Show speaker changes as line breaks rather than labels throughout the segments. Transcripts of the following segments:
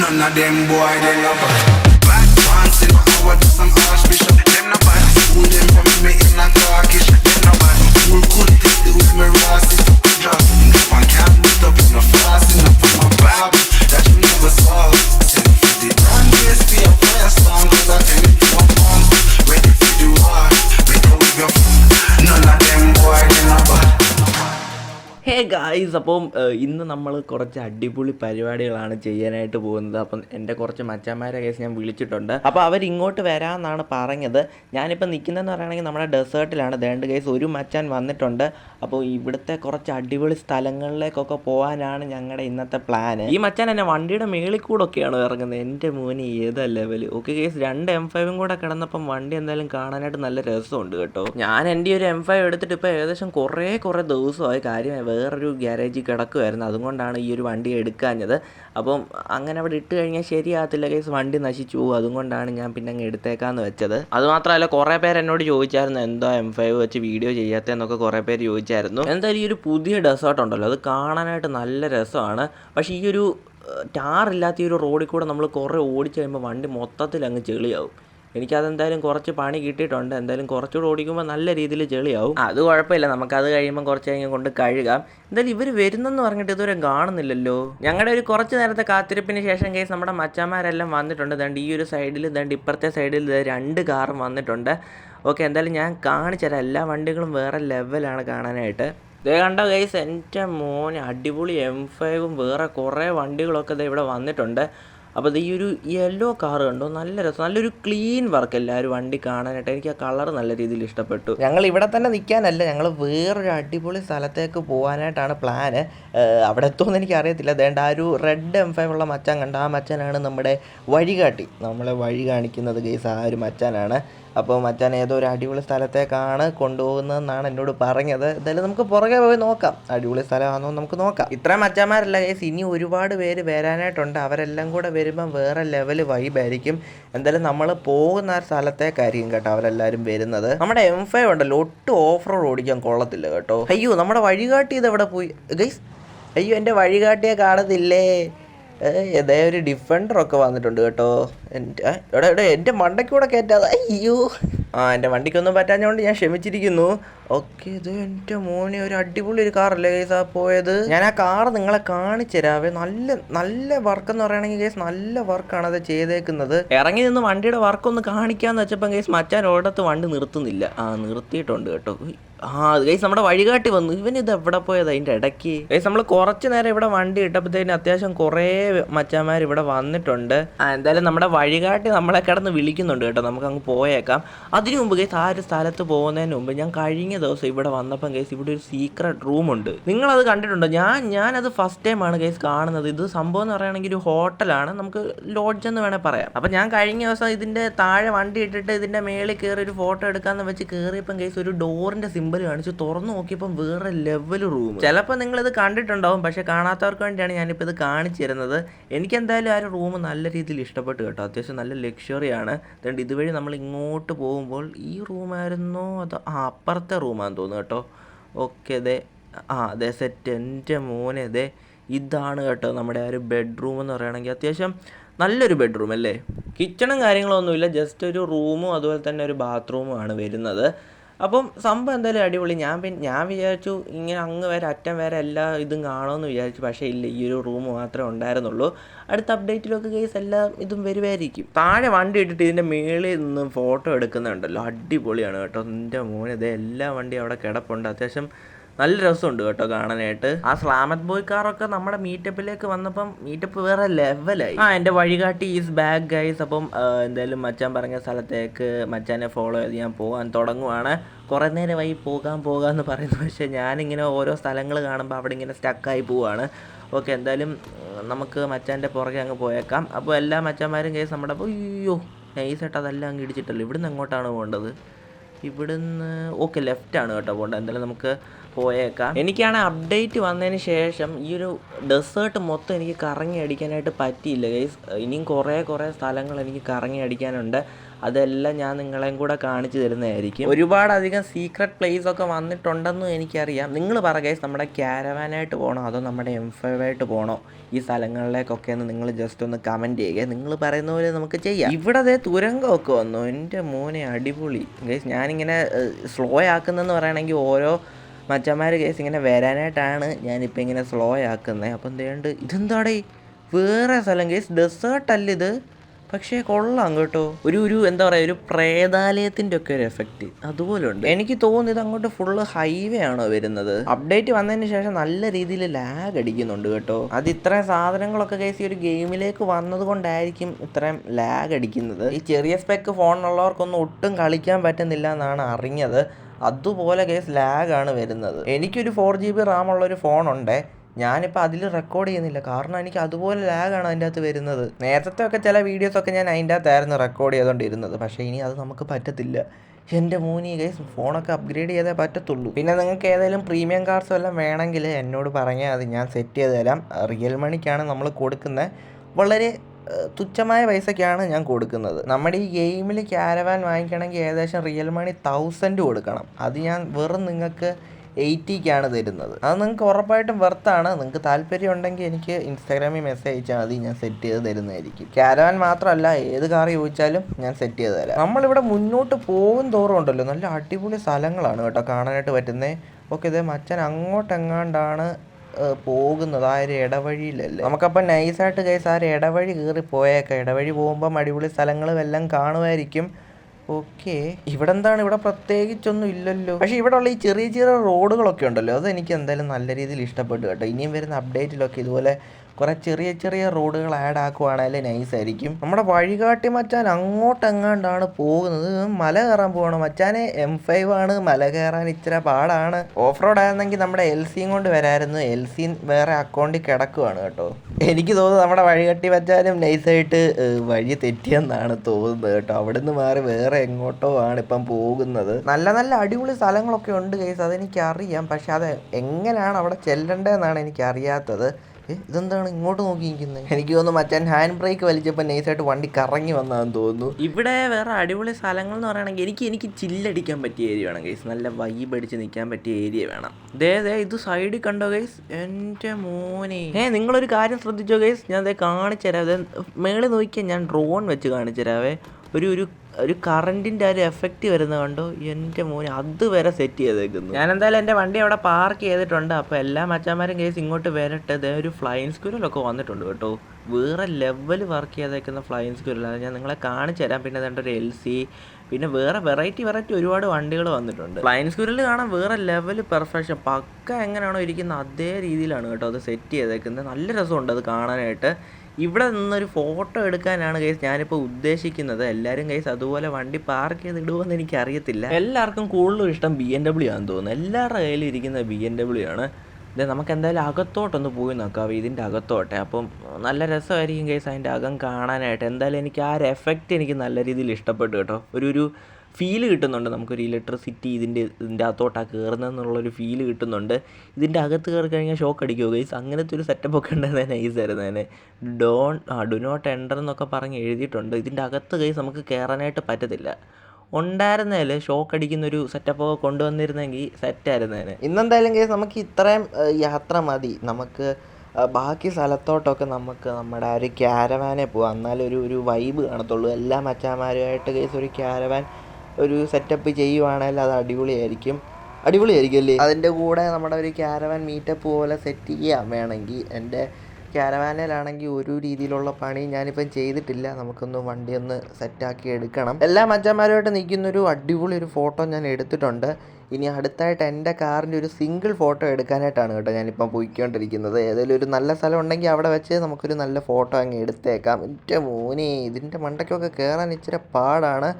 None of them boy, they no bad. Bad fancy, no power to some archbishop. Them no bad. Who them from me in a Turkish? Them no bad. Who could take the with me rossi?
Guys അപ്പം ഇന്ന് നമ്മൾ കുറച്ച് അടിപൊളി പരിപാടികളാണ് ചെയ്യാനായിട്ട് പോകുന്നത്. അപ്പം എന്റെ കുറച്ച് മച്ചന്മാരെ കേസ് ഞാൻ വിളിച്ചിട്ടുണ്ട്. അപ്പോൾ അവർ ഇങ്ങോട്ട് വരാമെന്നാണ് പറഞ്ഞത്. ഞാനിപ്പോൾ നിൽക്കുന്നതെന്ന് പറയുകയാണെങ്കിൽ നമ്മുടെ ഡെസേർട്ടിലാണ്. ദേണ്ട് കേസ് ഒരു മച്ചാൻ വന്നിട്ടുണ്ട്. അപ്പോൾ ഇവിടുത്തെ കുറച്ച് അടിപൊളി സ്ഥലങ്ങളിലേക്കൊക്കെ പോകാനാണ് ഞങ്ങളുടെ ഇന്നത്തെ പ്ലാന് ഈ മച്ചാൻ എന്നെ വണ്ടിയുടെ മേളിൽ കൂടെ ഒക്കെയാണ് ഇറങ്ങുന്നത്. എന്റെ മോന് ഏതാ ലെവൽ ഓക്കെ കേസ് രണ്ട് എം ഫൈവും കൂടെ കിടന്നപ്പം വണ്ടി എന്തായാലും കാണാനായിട്ട് നല്ല രസമുണ്ട് കേട്ടോ. ഞാൻ എന്റെ ഒരു എം ഫൈവ് എടുത്തിട്ട് ഇപ്പോൾ ഏകദേശം കുറേ കുറേ ദിവസമായി കാര്യം വേറൊരു ഗ്യാരേജിൽ കിടക്കുമായിരുന്നു അതുകൊണ്ടാണ് ഈ ഒരു വണ്ടി എടുക്കാഞ്ഞത്. അപ്പം അങ്ങനെ അവിടെ ഇട്ട് കഴിഞ്ഞാൽ ശരിയാകത്തില്ല കേസ്. വണ്ടി നശിച്ചു പോകും. അതുകൊണ്ടാണ് ഞാൻ പിന്നെ അങ്ങ് എടുത്തേക്കാന്ന് വെച്ചത്. അതുമാത്രമല്ല കുറേ പേര് എന്നോട് ചോദിച്ചായിരുന്നു എന്താ എം ഫൈവ് വെച്ച് വീഡിയോ ചെയ്യാത്തതെന്നൊക്കെ കുറേ പേര് ചോദിച്ചായിരുന്നു. എന്തായാലും ഈ ഒരു പുതിയ ഡെസേർട്ട് ഉണ്ടല്ലോ അത് കാണാനായിട്ട് നല്ല രസമാണ്. പക്ഷേ ഈ ഒരു ടാറില്ലാത്ത ഈ ഒരു റോഡിൽ കൂടെ നമ്മൾ കുറേ ഓടിച്ചു കഴിയുമ്പോൾ വണ്ടി മൊത്തത്തിൽ അങ്ങ് ചെളിയാവും. എനിക്കതെന്തായാലും കുറച്ച് പണി കിട്ടിയിട്ടുണ്ട്. എന്തായാലും കുറച്ചുകൂടെ ഓടിക്കുമ്പോൾ നല്ല രീതിയിൽ ചെളിയാവും അത് കുഴപ്പമില്ല. നമുക്കത് കഴിയുമ്പോൾ കുറച്ച് കഴിഞ്ഞ് കൊണ്ട് കഴുകാം. എന്തായാലും ഇവർ വരുന്നെന്ന് പറഞ്ഞിട്ട് ഇതുവരെ കാണുന്നില്ലല്ലോ. ഞങ്ങളുടെ ഒരു കുറച്ച് നേരത്തെ കാത്തിരിപ്പിന് ശേഷം കേസ് നമ്മുടെ മച്ചന്മാരെല്ലാം വന്നിട്ടുണ്ട്. ദണ്ട് ഈ ഒരു സൈഡിൽ ദണ്ട് ഇപ്പുറത്തെ സൈഡിൽ രണ്ട് കാറും വന്നിട്ടുണ്ട്. ഓക്കെ എന്തായാലും ഞാൻ കാണിച്ചുതരാം എല്ലാ വണ്ടികളും വേറെ ലെവലാണ് കാണാനായിട്ട്. ദേ കണ്ട ഗൈസ് എന്റെ മോന് അടിപൊളി എം ഫൈവും വേറെ കുറേ വണ്ടികളൊക്കെ ഇവിടെ വന്നിട്ടുണ്ട്. അപ്പോൾ ഈ ഒരു യെല്ലോ കാർ കണ്ടോ? നല്ല രസം. നല്ലൊരു ക്ലീൻ വർക്ക് എല്ലാവരും വണ്ടി കാണാനായിട്ട്. എനിക്ക് ആ കളർ നല്ല രീതിയിൽ ഇഷ്ടപ്പെട്ടു. ഞങ്ങൾ ഇവിടെ തന്നെ നിൽക്കാനല്ല ഞങ്ങൾ വേറൊരു അടിപൊളി സ്ഥലത്തേക്ക് പോകാനായിട്ടാണ് പ്ലാന് അവിടെ എത്തുമെന്ന് എനിക്ക് അറിയത്തില്ല. അതേണ്ട ആ ഒരു റെഡ് എം ഫൈവ് ഉള്ള മച്ചാൻ കണ്ട? ആ മച്ചാനാണ് നമ്മുടെ വഴികാട്ടി. നമ്മളെ വഴി കാണിക്കുന്നത് ഗൈസ്. ആ ഒരു മച്ചാനാണ്. അപ്പോൾ മച്ചാൻ ഏതോ ഒരു അടിപൊളി സ്ഥലത്തേക്കാണ് കൊണ്ടുപോകുന്നതെന്നാണ് എന്നോട് പറഞ്ഞത്. എന്തായാലും നമുക്ക് പുറകെ പോയി നോക്കാം. അടിപൊളി സ്ഥലമാണെന്ന് നമുക്ക് നോക്കാം. ഇത്ര മച്ചാന്മാരല്ല കേസ് ഇനി ഒരുപാട് പേര് വരാനായിട്ടുണ്ട്. അവരെല്ലാം കൂടെ വരുമ്പം വേറെ ലെവൽ വൈബായിരിക്കും എന്തായാലും നമ്മൾ പോകുന്ന ആ സ്ഥലത്തേക്കായിരിക്കും കേട്ടോ അവരെല്ലാവരും വരുന്നത്. നമ്മുടെ എം ഫൈവ് ഉണ്ടല്ലോ ഒട്ടും ഓഫ് റോഡ് ഓടിക്കാൻ കൊള്ളത്തില്ല കേട്ടോ. അയ്യോ നമ്മുടെ വഴികാട്ടി ഇത് എവിടെ പോയി? ഗൈസ് അയ്യോ എന്റെ വഴികാട്ടിയെ കാണത്തില്ലേ ഏയ് ഇതേ ഒരു ഡിഫൻഡർ ഒക്കെ വന്നിട്ടുണ്ട് കേട്ടോ. എന്റെ എടാ എടാ എന്റെ മണ്ടയ്ക്കൂടെ കയറ്റാതെ അയ്യോ. ആ എന്റെ വണ്ടിക്കൊന്നും പറ്റാഞ്ഞോണ്ട് ഞാൻ ക്ഷമിച്ചിരിക്കുന്നു. ഓക്കെ ഇത് എന്റെ മോനെ ഒരു അടിപൊളി ഒരു കാറല്ലേ കേസ് ആ പോയത്? ഞാൻ ആ കാർ നിങ്ങളെ കാണിച്ചു തരാവേ. നല്ല നല്ല വർക്ക് എന്ന് പറയുകയാണെങ്കിൽ കേസ് നല്ല വർക്കാണ് അത് ചെയ്തേക്കുന്നത്. ഇറങ്ങി നിന്ന് വണ്ടിയുടെ വർക്കൊന്ന് കാണിക്കാന്ന് വെച്ചപ്പോൾ കേസ് മച്ചാൻ ഓടത്ത് വണ്ടി നിർത്തുന്നില്ല. ആ നിർത്തിയിട്ടുണ്ട് കേട്ടോ. ആ ഗൈസ് നമ്മുടെ വഴികാട്ടി വന്നു. ഇവൻ ഇത് എവിടെ പോയത് അതിന്റെ ഇടയ്ക്ക്? ഗൈസ് നമ്മൾ കുറച്ച് നേരം ഇവിടെ വണ്ടി ഇട്ടപ്പോഴത്തേന് അത്യാവശ്യം കുറേ മച്ചാന്മാർ ഇവിടെ വന്നിട്ടുണ്ട്. ആ എന്തായാലും നമ്മുടെ വഴികാട്ടി നമ്മളെ കിടന്ന് വിളിക്കുന്നുണ്ട് കേട്ടോ. നമുക്ക് അങ്ങ് പോയേക്കാം. അതിനു മുമ്പ് ഗൈസ് ആ ഒരു സ്ഥലത്ത് പോകുന്നതിന് മുമ്പ് ഞാൻ കഴിഞ്ഞ ദിവസം ഇവിടെ വന്നപ്പം ഗൈസ് ഇവിടെ ഒരു സീക്രട്ട് റൂം ഉണ്ട്. നിങ്ങൾ അത് കണ്ടിട്ടുണ്ടോ? ഞാൻ ഞാനത് ഫസ്റ്റ് ടൈമാണ് ഗൈസ് കാണുന്നത്. ഇത് സംഭവം എന്ന് പറയുകയാണെങ്കിൽ ഒരു ഹോട്ടലാണ് നമുക്ക് ലോഡ്ജ് എന്ന് വേണേൽ പറയാം. അപ്പം ഞാൻ കഴിഞ്ഞ ദിവസം ഇതിന്റെ താഴെ വണ്ടി ഇട്ടിട്ട് ഇതിന്റെ മേളിൽ കയറി ഒരു ഫോട്ടോ എടുക്കാന്ന് വെച്ച് കയറിയപ്പം ഗൈസ് ഒരു ഡോറിന്റെ സിമ്പിൾ കാണിച്ചു തുറന്നു നോക്കിയപ്പോൾ വേറെ ലെവൽ റൂം ചിലപ്പോൾ നിങ്ങളിത് കണ്ടിട്ടുണ്ടാവും പക്ഷേ കാണാത്തവർക്ക് വേണ്ടിയാണ് ഞാനിപ്പോൾ ഇത് കാണിച്ചു തരുന്നത്. എനിക്ക് എന്തായാലും ആ ഒരു റൂം നല്ല രീതിയിൽ ഇഷ്ടപ്പെട്ടു കേട്ടോ. അത്യാവശ്യം നല്ല ലക്ഷറിയാണ് അതുകൊണ്ട് ഇതുവഴി നമ്മൾ ഇങ്ങോട്ട് പോകുമ്പോൾ ഈ റൂമായിരുന്നോ അതോ ആ അപ്പുറത്തെ റൂമാണെന്ന് തോന്നുന്നു കേട്ടോ. ഓക്കെ അതെ ആ അതെ സെറ്റ് എന്റെ മോനെ അതെ ഇതാണ് കേട്ടോ നമ്മുടെ ആ ഒരു ബെഡ്റൂം എന്ന് പറയുകയാണെങ്കിൽ അത്യാവശ്യം നല്ലൊരു ബെഡ്റൂം അല്ലേ? കിച്ചണും കാര്യങ്ങളൊന്നുമില്ല ജസ്റ്റ് ഒരു റൂമും അതുപോലെ തന്നെ ഒരു ബാത്റൂമും ആണ് വരുന്നത്. അപ്പം സംഭവം എന്തായാലും അടിപൊളി. ഞാൻ പിന്നെ ഞാൻ വിചാരിച്ചു ഇങ്ങനെ അങ്ങ് വരെ അറ്റം വരെ എല്ലാ ഇതും കാണുമെന്ന് വിചാരിച്ചു. പക്ഷേ ഇല്ല ഈ ഒരു റൂം മാത്രമേ ഉണ്ടായിരുന്നുള്ളൂ. അടുത്ത അപ്ഡേറ്റിലൊക്കെ കേസ് എല്ലാം ഇതും വരുമായിരിക്കും താഴെ വണ്ടി ഇട്ടിട്ട് ഇതിന്റെ മേളിൽ നിന്ന് ഫോട്ടോ എടുക്കുന്നുണ്ടല്ലോ. അടിപൊളിയാണ് കേട്ടോ. എന്റെ മോനെ ഇതേ എല്ലാ വണ്ടിയും അവിടെ കിടപ്പുണ്ട്. അത്യാവശ്യം നല്ല രസമുണ്ട് കേട്ടോ കാണാനായിട്ട്. ആ സ്ലാമത്ത് ബോയ് കാറൊക്കെ നമ്മുടെ മീറ്റപ്പിലേക്ക് വന്നപ്പം മീറ്റപ്പ് വേറെ ലെവലായി ആ എന്റെ വഴികാട്ടി ഈസ് ബാക്ക് ഗൈസ് അപ്പം എന്തായാലും മച്ചാൻ പറഞ്ഞ സ്ഥലത്തേക്ക് മച്ചാനെ ഫോളോ ചെയ്ത് ഞാൻ പോകാൻ തുടങ്ങുവാണ്. കുറേ നേരമായി പോകാൻ പോകാമെന്ന് പറയുന്നു. പക്ഷേ ഞാനിങ്ങനെ ഓരോ സ്ഥലങ്ങൾ കാണുമ്പോൾ അവിടെ ഇങ്ങനെ സ്റ്റക്കായി പോവാണ്. ഓക്കെ എന്തായാലും നമുക്ക് മച്ചാന്റെ പുറകെ അങ്ങ് പോയേക്കാം. അപ്പോൾ എല്ലാ മച്ചാന്മാരും കേസ് നമ്മുടെ അപ്പോൾ അയ്യോ നൈസായിട്ട് അതെല്ലാം അങ്ങ് ഇടിച്ചിട്ടല്ലോ. ഇവിടുന്ന് എങ്ങോട്ടാണ് പോകേണ്ടത്? ഇവിടുന്ന് ഓക്കെ ആണ് കേട്ടോ പോകേണ്ടത്. എന്തായാലും നമുക്ക് പോയേക്കാം. എനിക്കാണ് അപ്ഡേറ്റ് വന്നതിന് ശേഷം ഈ ഒരു ഡെസേർട്ട് മൊത്തം എനിക്ക് കറങ്ങി അടിക്കാനായിട്ട് പറ്റിയില്ല ഗൈസ് ഇനിയും കുറേ കുറേ സ്ഥലങ്ങൾ എനിക്ക് കറങ്ങി അടിക്കാനുണ്ട്. അതെല്ലാം ഞാൻ നിങ്ങളെയും കൂടെ കാണിച്ചു തരുന്നതായിരിക്കും. ഒരുപാടധികം സീക്രട്ട് പ്ലേസ് ഒക്കെ വന്നിട്ടുണ്ടെന്നും എനിക്കറിയാം. നിങ്ങൾ പറ നമ്മുടെ ക്യാരവാനായിട്ട് പോകണോ അതോ നമ്മുടെ എം ഫൈവ് ആയിട്ട് പോകണോ ഈ സ്ഥലങ്ങളിലേക്കൊക്കെ ഒന്ന് നിങ്ങൾ ജസ്റ്റ് ഒന്ന് കമന്റ് ചെയ്യുക. നിങ്ങൾ പറയുന്ന പോലെ നമുക്ക് ചെയ്യാം. ഇവിടെ അതേ തുരങ്കമൊക്കെ വന്നു. എന്റെ മോനെ അടിപൊളി. ഗൈസ് ഞാനിങ്ങനെ സ്ലോ ആക്കുന്നതെന്ന് പറയുകയാണെങ്കിൽ ഓരോ മച്ചന്മാർ കേസ് ഇങ്ങനെ വരാനായിട്ടാണ് ഞാനിപ്പോൾ ഇങ്ങനെ സ്ലോ ആക്കുന്നത് അപ്പം എന്തുകൊണ്ട്? ഇതെന്താടേ? വേറെ സ്ഥലം. കേസ് ഡെസേർട്ടല്ല ഇത്? പക്ഷേ കൊള്ളാം കേട്ടോ. ഒരു ഒരു എന്താ പറയുക ഒരു പ്രേതാലയത്തിന്റെ ഒക്കെ ഒരു എഫക്റ്റ് അതുപോലെ ഉണ്ട് എനിക്ക് തോന്നുന്നു ഇത് അങ്ങോട്ട് ഫുള്ള് ഹൈവേ ആണോ വരുന്നത്. അപ്ഡേറ്റ് വന്നതിന് ശേഷം നല്ല രീതിയിൽ ലാഗ് അടിക്കുന്നുണ്ട് കേട്ടോ. അത് ഇത്രയും സാധനങ്ങളൊക്കെ കേസ് ഈ ഒരു ഗെയിമിലേക്ക് വന്നത് കൊണ്ടായിരിക്കും ഇത്രയും ലാഗ് അടിക്കുന്നത്. ഈ ചെറിയ സ്പെക്ക് ഫോണുള്ളവർക്കൊന്നും ഒട്ടും കളിക്കാൻ പറ്റുന്നില്ല എന്നാണ് അറിഞ്ഞത്. അതുപോലെ കേസ് ലാഗാണ് വരുന്നത്. എനിക്കൊരു ഫോർ ജി ബി റാം ഉള്ളൊരു ഫോണുണ്ട് ഞാനിപ്പോൾ അതിൽ റെക്കോർഡ് ചെയ്യുന്നില്ല. കാരണം എനിക്ക് അതുപോലെ ലാഗാണ് അതിന്റെ അകത്ത് വരുന്നത്. നേരത്തെ ഒക്കെ ചില വീഡിയോസൊക്കെ ഞാൻ അതിന്റെ അകത്തായിരുന്നു റെക്കോർഡ് ചെയ്തുകൊണ്ടിരുന്നത് പക്ഷേ ഇനി അത് നമുക്ക് പറ്റത്തില്ല. എന്റെ മൂന്ന് ഗൈസ് ഫോണൊക്കെ അപ്ഗ്രേഡ് ചെയ്തേ പറ്റത്തുള്ളൂ. പിന്നെ നിങ്ങൾക്ക് ഏതെങ്കിലും പ്രീമിയം കാർഡ്സ് എല്ലാം വേണമെങ്കിൽ എന്നോട് പറഞ്ഞാൽ അത് ഞാൻ സെറ്റ് ചെയ്ത് തരാം. റിയൽ മണിക്കാണ് നമ്മൾ കൊടുക്കുന്നത് വളരെ തുച്ഛമായ പൈസയ്ക്കാണ് ഞാൻ കൊടുക്കുന്നത്. നമ്മുടെ ഈ ഗെയിമിൽ ക്യാരവാൻ വാങ്ങിക്കണമെങ്കിൽ ഏകദേശം റിയൽ മണി തൗസൻഡ് കൊടുക്കണം. അത് ഞാൻ വെറും നിങ്ങൾക്ക് എയ്റ്റിക്കാണ് തരുന്നത്. അത് നിങ്ങൾക്ക് ഉറപ്പായിട്ടും വെർത്താണ് നിങ്ങൾക്ക് താല്പര്യം ഉണ്ടെങ്കിൽ എനിക്ക് ഇൻസ്റ്റാഗ്രാമിൽ മെസ്സേജ് അയച്ചാൽ മതി. ഞാൻ സെറ്റ് ചെയ്ത് തരുന്നതായിരിക്കും. ക്യാരവാൻ മാത്രമല്ല ഏത് കാർ ചോദിച്ചാലും ഞാൻ സെറ്റ് ചെയ്ത് തരാം. നമ്മളിവിടെ മുന്നോട്ട് പോകും തോറും ഉണ്ടല്ലോ. നല്ല അടിപൊളി സ്ഥലങ്ങളാണ് കേട്ടോ കാണാനായിട്ട് പറ്റുന്നത് ഓക്കെ ഇതേ മച്ചൻ അങ്ങോട്ടെങ്ങാണ്ടാണ് പോകുന്നത്. ആ ഒരു ഇടവഴിയിലല്ലേ. നമുക്കപ്പോൾ നൈസായിട്ട് കേസ് ആ ഒരു ഇടവഴി കയറി പോയേക്കാം ഇടവഴി പോകുമ്പം അടിപൊളി സ്ഥലങ്ങളും എല്ലാം കാണുമായിരിക്കും. ഓക്കെ. ഇവിടെ എന്താണ് ഇവിടെ പ്രത്യേകിച്ചൊന്നും ഇല്ലല്ലോ. പക്ഷെ ഇവിടെ ഉള്ള ഈ ചെറിയ ചെറിയ റോഡുകളൊക്കെ ഉണ്ടല്ലോ. അത് എനിക്ക് എന്തായാലും നല്ല രീതിയിൽ ഇഷ്ടപ്പെട്ടു കേട്ടോ. ഇനിയും വരുന്ന അപ്ഡേറ്റിലൊക്കെ ഇതുപോലെ കുറെ ചെറിയ ചെറിയ റോഡുകൾ ആഡ് ആക്കുവാണെങ്കിൽ നൈസ് ആയിരിക്കും. നമ്മുടെ വഴികാട്ടി മച്ചാൻ അങ്ങോട്ടെങ്ങാണ്ടാണ് പോകുന്നത്. മല കയറാൻ പോകണം മച്ചാനെ എം ഫൈവ് ആണ്. മല കയറാൻ ഇച്ചിരി പാടാണ്. ഓഫ് റോഡ് ആയിരുന്നെങ്കിൽ നമ്മുടെ എൽ സിയും കൊണ്ട് വരായിരുന്നു. എൽ സി വേറെ അക്കൗണ്ടിൽ കിടക്കുവാണ് കേട്ടോ. എനിക്ക് തോന്നുന്നു നമ്മുടെ വഴികട്ടി മച്ചാനും നൈസായിട്ട് വഴി തെറ്റിയെന്നാണ് തോന്നുന്നത് കേട്ടോ. അവിടുന്ന് മാറി വേറെ എങ്ങോട്ടോ ആണ് ഇപ്പം പോകുന്നത്. നല്ല നല്ല അടിപൊളി സ്ഥലങ്ങളൊക്കെ ഉണ്ട് കേസ് അതെനിക്കറിയാം. പക്ഷെ അത് എങ്ങനെയാണ് അവിടെ ചെല്ലേണ്ടതെന്നാണ് എനിക്ക് അറിയാത്തത് ഏ, ഇതെന്താണ് ഇങ്ങോട്ട് നോക്കി നിൽക്കുന്നത് എനിക്ക് തോന്നുന്നു മച്ചാൻ ഹാൻഡ് ബ്രേക്ക് വലിച്ചപ്പോൾ നൈസായിട്ട് വണ്ടി കറങ്ങി വന്നതെന്ന് തോന്നുന്നു. ഇവിടെ വേറെ അടിപൊളി സ്ഥലങ്ങൾ എന്ന് പറയുകയാണെങ്കിൽ എനിക്ക് എനിക്ക് ചില്ലടിക്കാൻ പറ്റിയ ഏരിയ വേണം ഗൈസ് നല്ല വൈബ് അടിച്ച് നിൽക്കാൻ പറ്റിയ ഏരിയ വേണം. ദേ ദേ ഇത് സൈഡിൽ കണ്ടോ ഗൈസ് എന്റെ മോനെ. ഏ നിങ്ങളൊരു കാര്യം ശ്രദ്ധിച്ചോ ഗൈസ് ഞാൻ ദേ കാണിച്ചു തരാം അതെ മേളിൽ നോക്കിയാൽ ഞാൻ ഡ്രോൺ വെച്ച് കാണിച്ചു തരാവേ ഒരു ഒരു ഒരു കറണ്ടിന്റെ ഒരു എഫക്റ്റ് വരുന്ന കണ്ടോ? എന്റെ മോനെ അത് വരെ സെറ്റ് ചെയ്തേക്കുന്നു. ഞാൻ എന്തായാലും എന്റെ വണ്ടി അവിടെ പാർക്ക് ചെയ്തിട്ടുണ്ട്. അപ്പോൾ എല്ലാ മച്ചാന്മാരും കേസ് ഇങ്ങോട്ട് വരട്ടെ. ഇതേ ഒരു ഫ്ലൈൻ സ്ക്യൂരലൊക്കെ വന്നിട്ടുണ്ട് കേട്ടോ. വേറെ ലെവൽ വർക്ക് ചെയ്തേക്കുന്ന ഫ്ലൈൻ സ്ക്യൂരൽ ഞാൻ നിങ്ങളെ കാണിച്ചു തരാം പിന്നെ അതുകൊണ്ട് ഒരു എൽ സി പിന്നെ വേറെ വെറൈറ്റി വെറൈറ്റി ഒരുപാട് വണ്ടികൾ വന്നിട്ടുണ്ട്. ഫ്ലൈങ് സ്ക്യൂരൽ കാണാൻ വേറെ ലെവൽ പെർഫെക്ഷൻ പക്ക എങ്ങനെയാണോ ഇരിക്കുന്നത് അതേ രീതിയിലാണ് കേട്ടോ അത് സെറ്റ് ചെയ്തേക്കുന്നത്. നല്ല രസമുണ്ട് അത് കാണാനായിട്ട്. ഇവിടെ നിന്നൊരു ഫോട്ടോ എടുക്കാനാണ് കേസ് ഞാനിപ്പോൾ ഉദ്ദേശിക്കുന്നത്. എല്ലാവരും കേസ് അതുപോലെ വണ്ടി പാർക്ക് ചെയ്ത് ഇടുമെന്ന് എനിക്ക് അറിയത്തില്ല എല്ലാവർക്കും കൂടുതലും ഇഷ്ടം ബി എൻ ഡബ്ല്യു ആണെന്ന് തോന്നുന്നു. എല്ലാവരുടെ കയ്യിലും ഇരിക്കുന്ന ബി എൻ ഡബ്ല്യു ആണ്. ഇത് നമുക്ക് എന്തായാലും അകത്തോട്ടൊന്ന് പോയി നോക്കാം. ഇതിന്റെ അകത്തോട്ടെ. അപ്പം നല്ല രസമായിരിക്കും കേസ് അതിന്റെ അകം കാണാനായിട്ട്. എന്തായാലും എനിക്ക് ആ ഒരു എഫക്റ്റ് എനിക്ക് നല്ല രീതിയിൽ ഇഷ്ടപ്പെട്ടു കേട്ടോ. ഒരു ഒരു ഫീൽ കിട്ടുന്നുണ്ട്. നമുക്കൊരു ഇലക്ട്രിസിറ്റി ഇതിന്റെ ഇതിന്റെ അകത്തോട്ടാണ് കയറുന്നതെന്നുള്ളൊരു ഫീൽ കിട്ടുന്നുണ്ട്. ഇതിന്റെ അകത്ത് കയറി കഴിഞ്ഞാൽ ഷോക്ക് അടിക്കുമോ ഗൈസ് അങ്ങനത്തെ ഒരു സെറ്റപ്പ് ഒക്കെ ഉണ്ടെന്ന് നൈസ് ആയിരുന്നു തന്നെ ഡോൺ ആ ഡു നോട്ട് എന്റർ എന്നൊക്കെ പറഞ്ഞ് എഴുതിയിട്ടുണ്ട്. ഇതിന്റെ അകത്ത് ഗൈസ് നമുക്ക് കയറാനായിട്ട് പറ്റത്തില്ല. ഉണ്ടായിരുന്നേൽ ഷോക്ക് അടിക്കുന്ന ഒരു സെറ്റപ്പ് കൊണ്ടുവന്നിരുന്നെങ്കിൽ സെറ്റായിരുന്നേനെ ഇന്നെന്തായാലും കേസ് നമുക്ക് ഇത്രയും യാത്ര മതി. നമുക്ക് ബാക്കി സ്ഥലത്തോട്ടൊക്കെ നമുക്ക് നമ്മുടെ ആ ഒരു ക്യാരവാനെ പോവാം. എന്നാലും ഒരു ഒരു വൈബ് കാണത്തുള്ളൂ. എല്ലാ മച്ചാന്മാരുമായിട്ട് കേസ് ഒരു ക്യാരവാൻ ഒരു സെറ്റപ്പ് ചെയ്യുവാണെങ്കിൽ അത് അടിപൊളിയായിരിക്കും. അടിപൊളിയായിരിക്കും അല്ലേ? അതിന്റെ കൂടെ നമ്മുടെ ഒരു ക്യാരവാൻ മീറ്റപ്പ് പോലെ സെറ്റ് ചെയ്യാം. വേണമെങ്കിൽ എന്റെ ക്യാരവാനിലാണെങ്കിൽ ഒരു രീതിയിലുള്ള പണി ഞാനിപ്പം ചെയ്തിട്ടില്ല. നമുക്കൊന്ന് വണ്ടി ഒന്ന് സെറ്റാക്കി എടുക്കണം. എല്ലാ മച്ചന്മാരുമായിട്ട് നിൽക്കുന്നൊരു അടിപൊളി ഒരു ഫോട്ടോ ഞാൻ എടുത്തിട്ടുണ്ട്. ഇനി അടുത്തായിട്ട് എന്റെ കാറിന്റെ ഒരു സിംഗിൾ ഫോട്ടോ എടുക്കാനായിട്ടാണ് കേട്ടോ ഞാനിപ്പം പോയിക്കൊണ്ടിരിക്കുന്നത്. ഏതെങ്കിലും ഒരു നല്ല സ്ഥലം ഉണ്ടെങ്കിൽ അവിടെ വെച്ച് നമുക്കൊരു നല്ല ഫോട്ടോ അങ്ങ് എടുത്തേക്കാം. എന്റെ മോനെ ഇതിന്റെ മണ്ടയ്ക്കൊക്കെ കയറാൻ ഇച്ചിരി പാടാണ്.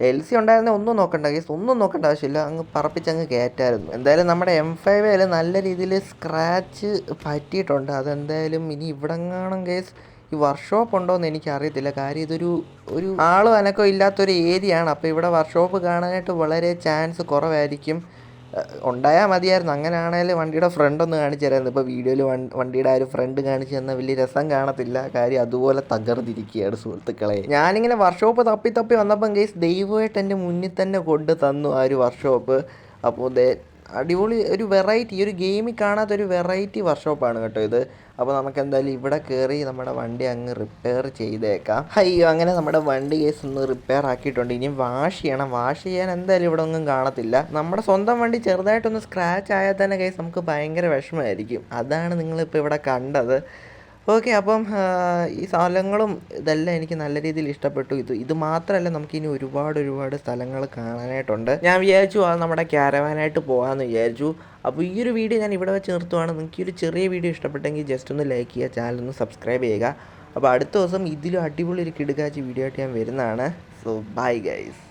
എൽ സി ഉണ്ടായിരുന്നേ ഒന്നും നോക്കണ്ട കേസ് ഒന്നും നോക്കേണ്ട ആവശ്യമില്ല. അങ്ങ് പറപ്പിച്ചങ്ങ് കയറ്റായിരുന്നു. എന്തായാലും നമ്മുടെ എം ഫൈവ് നല്ല രീതിയിൽ സ്ക്രാച്ച് പറ്റിയിട്ടുണ്ട്. അതെന്തായാലും ഇനി ഇവിടെങ്ങാണം കേസ് ഈ വർക്ക്ഷോപ്പ് ഉണ്ടോ എന്ന് എനിക്ക് അറിയത്തില്ല കാര്യം ഇതൊരു ഒരു ആളും അനക്കോ ഇല്ലാത്തൊരു ഏരിയ ആണ് അപ്പോൾ ഇവിടെ വർക്ക്ഷോപ്പ് കാണാനായിട്ട് വളരെ ചാൻസ് കുറവായിരിക്കും. ഉണ്ടായാൽ മതിയായിരുന്നു. അങ്ങനെയാണെങ്കിൽ വണ്ടിയുടെ ഫ്രണ്ട് ഒന്ന് കാണിച്ചു തരായിരുന്നു. ഇപ്പോൾ വീഡിയോയിൽ വണ്ടിയുടെ ആ ഒരു ഫ്രണ്ട് കാണിച്ചു തന്നാൽ വലിയ രസം കാണത്തില്ല. കാര്യം അതുപോലെ തകർന്നിരിക്കുകയാണ് സുഹൃത്തുക്കളെ. ഞാനിങ്ങനെ വർക്ക്ഷോപ്പ് തപ്പി തപ്പി വന്നപ്പം കേസ് ദൈവമായിട്ട് എന്റെ മുന്നിൽ തന്നെ കൊണ്ട് തന്നു ആ ഒരു വർക്ക്ഷോപ്പ് അപ്പോൾ അടിപൊളി ഒരു വെറൈറ്റി ഒരു ഗെയിമിൽ കാണാത്ത ഒരു വെറൈറ്റി വർക്ക്ഷോപ്പാണ് കേട്ടോ ഇത്. അപ്പോൾ നമുക്ക് എന്തായാലും ഇവിടെ കയറി നമ്മുടെ വണ്ടി അങ്ങ് റിപ്പയർ ചെയ്തേക്കാം. അയ്യോ അങ്ങനെ നമ്മുടെ വണ്ടി കേസ് ഒന്ന് റിപ്പയർ ആക്കിയിട്ടുണ്ട്. ഇനി വാഷ് ചെയ്യണം. വാഷ് ചെയ്യാൻ എന്തായാലും ഇവിടെ ഒന്നും കാണത്തില്ല. നമ്മുടെ സ്വന്തം വണ്ടി ചെറുതായിട്ടൊന്ന് സ്ക്രാച്ച് ആയാൽ തന്നെ കേസ് നമുക്ക് ഭയങ്കര വിഷമമായിരിക്കും. അതാണ് നിങ്ങളിപ്പോൾ ഇവിടെ കണ്ടത്. ഓക്കെ അപ്പം ഈ സ്ഥലങ്ങളും ഇതെല്ലാം എനിക്ക് നല്ല രീതിയിൽ ഇഷ്ടപ്പെട്ടു. ഇത് ഇത് മാത്രമല്ല നമുക്ക് ഇനി ഒരുപാട് ഒരുപാട് സ്ഥലങ്ങൾ കാണാനായിട്ടുണ്ട്. ഞാൻ വിചാരിച്ചു അത് നമ്മുടെ ക്യാരവാനായിട്ട് പോകാമെന്ന് വിചാരിച്ചു. അപ്പോൾ ഈ ഒരു വീഡിയോ ഞാൻ ഇവിടെ വെച്ച് നിർത്തുവാണ്. നിങ്ങൾക്ക് ഈ ഒരു ചെറിയ വീഡിയോ ഇഷ്ടപ്പെട്ടെങ്കിൽ ജസ്റ്റ് ഒന്ന് ലൈക്ക് ചെയ്യുക ചാനൽ ഒന്ന് സബ്സ്ക്രൈബ് ചെയ്യുക. അപ്പോൾ അടുത്ത ദിവസം ഇതിലും അടിപൊളി ഒരു കിടുകാച്ചി വീഡിയോ ആയിട്ട് ഞാൻ വരുന്നതാണ്. So bye guys